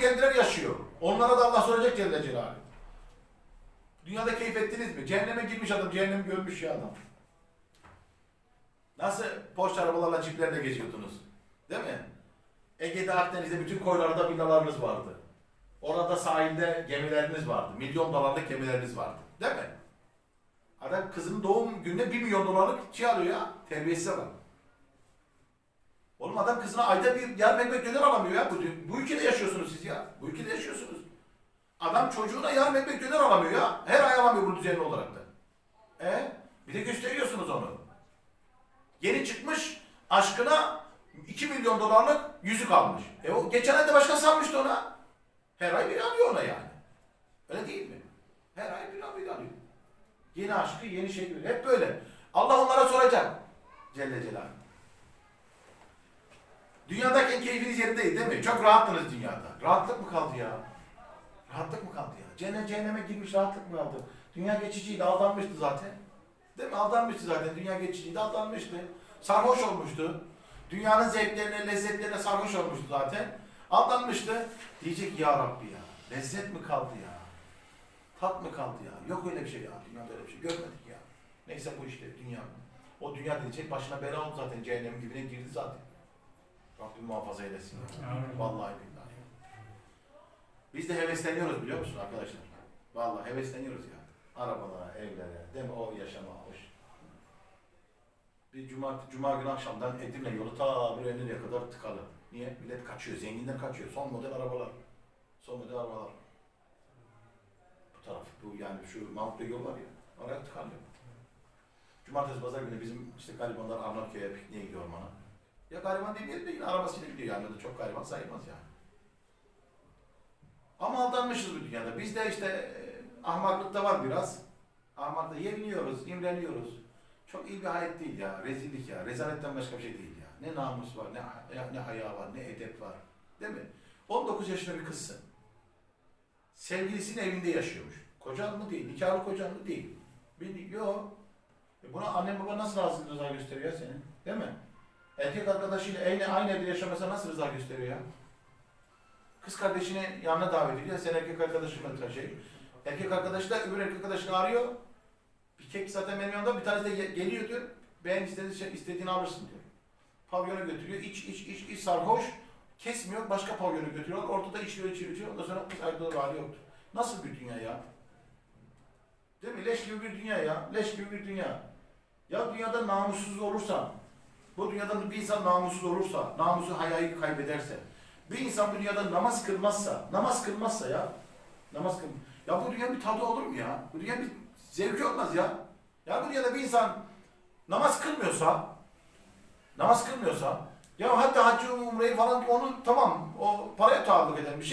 kendileri yaşıyor. Onlara da Allah soracak Celle Celaluhu. Dünyada keyif ettiniz mi? Cehenneme girmiş adam, cehennemi görmüş ya adam. Nasıl Porsche arabalarla, çiplerle geziyordunuz? Değil mi? Ege'de, Akdeniz'de bütün koylarda villalarınız vardı. Orada sahilde gemileriniz vardı. Milyon dolarlık gemileriniz vardı. Değil mi? Adam kızının doğum gününe 1 milyon dolarlık şey alıyor ya. Terbiyesiz adam. Oğlum adam kızına ayda bir yarım ekmek döner alamıyor ya. Bu, bu ülkede yaşıyorsunuz siz ya. Bu ülkede yaşıyorsunuz. Adam çocuğuna yarım ekmek döner alamıyor ya. Her ay alamıyor bunu düzenli olarak da. E bir de gösteriyorsunuz onu. Yeni çıkmış aşkına 2 milyon dolarlık yüzük almış. E o geçen ay da başkası almıştı ona. Her ay biri alıyor ona yani. Öyle değil mi? Her ay biri alıyor. Yeni aşkı, yeni şey. Hep böyle. Allah onlara soracak. Celle Celaluhu. Dünyadayken keyfiniz yerindeydi değil mi? Çok rahattınız dünyada. Rahatlık mı kaldı ya? Rahatlık mı kaldı ya? Cennet cehenneme girmiş rahatlık mı kaldı? Dünya geçiciydi, aldanmıştı zaten. Değil mi? Aldanmıştı zaten. Dünya geçiciydi, aldanmıştı. Sarhoş olmuştu. Dünyanın zevklerine, lezzetlerine sarhoş olmuştu zaten. Aldanmıştı. Diyecek ya Rabbi ya. Lezzet mi kaldı ya? Tat mı kaldı ya? Yok öyle bir şey ya. Dünyada öyle bir şey görmedik ya. Neyse bu işte dünya. O dünya diyecek başına bela oldu zaten. Cehennemin dibine girdi zaten. Rabbim muhafaza eylesin. Vallahi billahi. Biz de hevesleniyoruz biliyor musun arkadaşlar? Vallahi hevesleniyoruz ya. Arabalara, evlere, değil mi? O yaşama, hoş. Bir cuma, cuma günü akşamdan Edirne yolu ta Edirne'ye kadar tıkalı. Niye? Millet kaçıyor, zenginler kaçıyor. Son model arabalar. Son model arabalar. Bu taraf, bu yani şu Mahmutlu yol var ya, oraya tıkanıyor. Cumartesi, pazar günü bizim işte garibanlar Arnavutköy'e pikniğe gidiyor ormana. Ya gariban demeyelim de yine arabasıyla gidiyor yani. O da çok gariban sayılmaz yani. Ama aldanmışız bu dünyada. Biz de işte e, ahmaklık da var biraz. Ahmakta yeviniyoruz, imreniyoruz. Çok iyi bir hayat değil ya. Rezillik ya. Rezaletten başka bir şey değil ya. Ne namus var, ne, ne, haya var, ne edep var. Değil mi? 19 yaşında bir kızsın. Sevgilisinin evinde yaşıyormuş. Kocan mı değil, nikahlı kocan mı değil. Bir, yok. E buna annen baban nasıl razı gösteriyor senin? Değil mi? Erkek arkadaşıyla aynı, aynı evde yaşamasa nasıl rıza gösteriyor ya? Kız kardeşini yanına davet ediyor. Sen erkek arkadaşımla şey. Erkek arkadaşı da öbür erkek arkadaşını arıyor. Bir kek zaten benim yanımda bir tanesi de ge- geliyor diyor. Ben istediğin şey, istediğini alırsın diyor. Pavyona götürüyor. İç iç iç iç sarhoş. Kesmiyor. Başka pavyona götürüyor. Ortada içiyor içiyor içiyor. Ondan sonra kız ayrılır hali. Nasıl bir dünya ya? Değil mi? Leş gibi bir dünya ya. Leş gibi bir dünya. Ya dünyada namussuz olursan, bu dünyada bir insan namussuz olursa, namusu hayayı kaybederse, bir insan bu dünyada namaz kılmazsa, namaz kılmazsa ya, namaz kıl. Ya bu dünya bir tadı olur mu ya? Bu dünya bir zevki olmaz ya. Ya bu dünyada bir insan namaz kılmıyorsa, namaz kılmıyorsa, ya hatta hacı umreyi falan onu tamam o paraya taalluk eden bir şey.